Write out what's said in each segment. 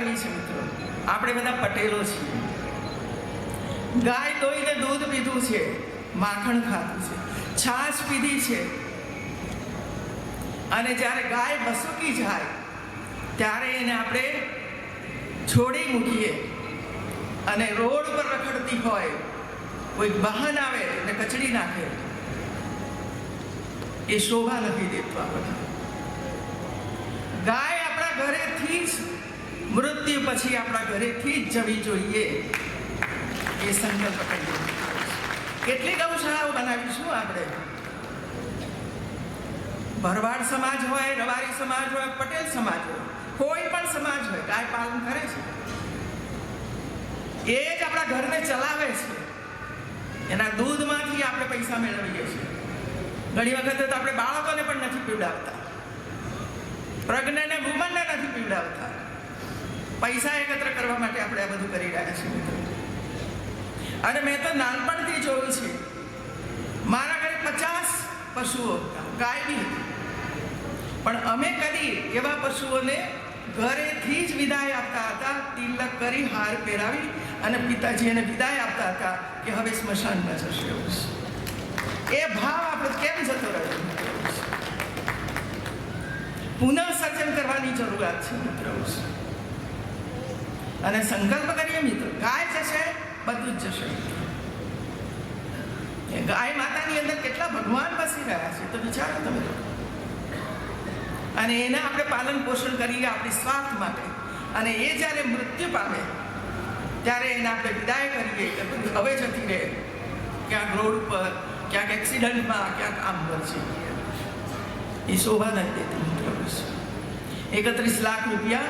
કરવી છે મિત્રો. આપણે બધા પટેલો છીએ. ગાય દોઈને દૂધ પીધું છે. માખણ ખાધું છે. છાશ પીધી છે. અને જ્યારે ગાય બસુકી જાય, ત્યારે એને આપણે છોડી મૂકીએ. અને રોડ પર રખડતી હોય, કોઈ વાહન આવે એટલે કચડી નાખે. એ શોભા નથી દેતો આપણને ગાય મૃત્યુ પછી આપણા ઘરેથી જ જવી જોઈએ. એ સંકલ્પ કરીએ. કેટલી ગૌશાળાઓ બનાવીશું આપણે? ભરવાડ સમાજ હોય રવારી સમાજ હોય, પટેલ સમાજ હોય, કોઈ પણ સમાજ હોય ગાય પાલન કરે છે. એ જ આપણા ઘરને ચલાવે છે. એના દૂધમાંથી આપણે પૈસા મેળવીએ છીએ. ઘણી વખતે તો આપણે બાળકોને પણ નથી પીવડાવતા. પ્રજ્ઞને વુમનને નથી પીવડાવતા. પૈસા એકત્ર કરવા માટે આપણે આ બધું કરી રહ્યા છીએ અને મેં તો નાનપણથી જોયું છે, મારા ઘરે પચાસ પશુઓ ગાય બી પણ અમે કદી એવા પશુઓને ઘરેથી જ વિદાય આપતા હતા, તિલક કરી હાર પહેરાવી અને પિતાજી એને વિદાય આપતા હતા કે હવે સ્મશાનમાં જશે એ ભાવ આપણે કેમ જતો રહ્યો? પુનઃસર્જન કરવાની જરૂરિયાત છે મિત્રો. અને સંકલ્પ કરીએ મિત્રો, ગાય જશે, બધું જ જશે. ગાય માતાની અંદર કેટલા ભગવાન બસી રહ્યા છે, તો વિચારો તમે. અને એને આપણે પાલન પોષણ કરીએ આપણી સ્વાર્થ માટે. અને એ જ્યારે મૃત્યુ પામે, ત્યારે એને આપણે વિદાય કરીએ કે બધું હવે જતી રહે. ક્યાંક રોડ ઉપર, ક્યાંક એક્સિડન્ટમાં, ક્યાંક આમ છે એ શોભા નથી દેતી મિત્રો એકત્રીસ લાખ રૂપિયા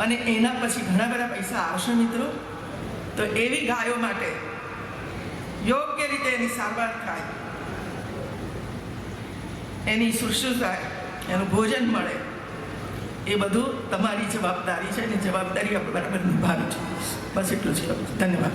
અને એના પછી ઘણા બધા પૈસા આવશે મિત્રો. તો એવી ગાયો માટે યોગ્ય રીતે એની સારવાર થાય. એની શુશ્રુષા એનું ભોજન મળે. એ બધું તમારી જવાબદારી છે અને જવાબદારી આપણે બરાબર નિભાવી છે. બસ એટલું છે ધન્યવાદ.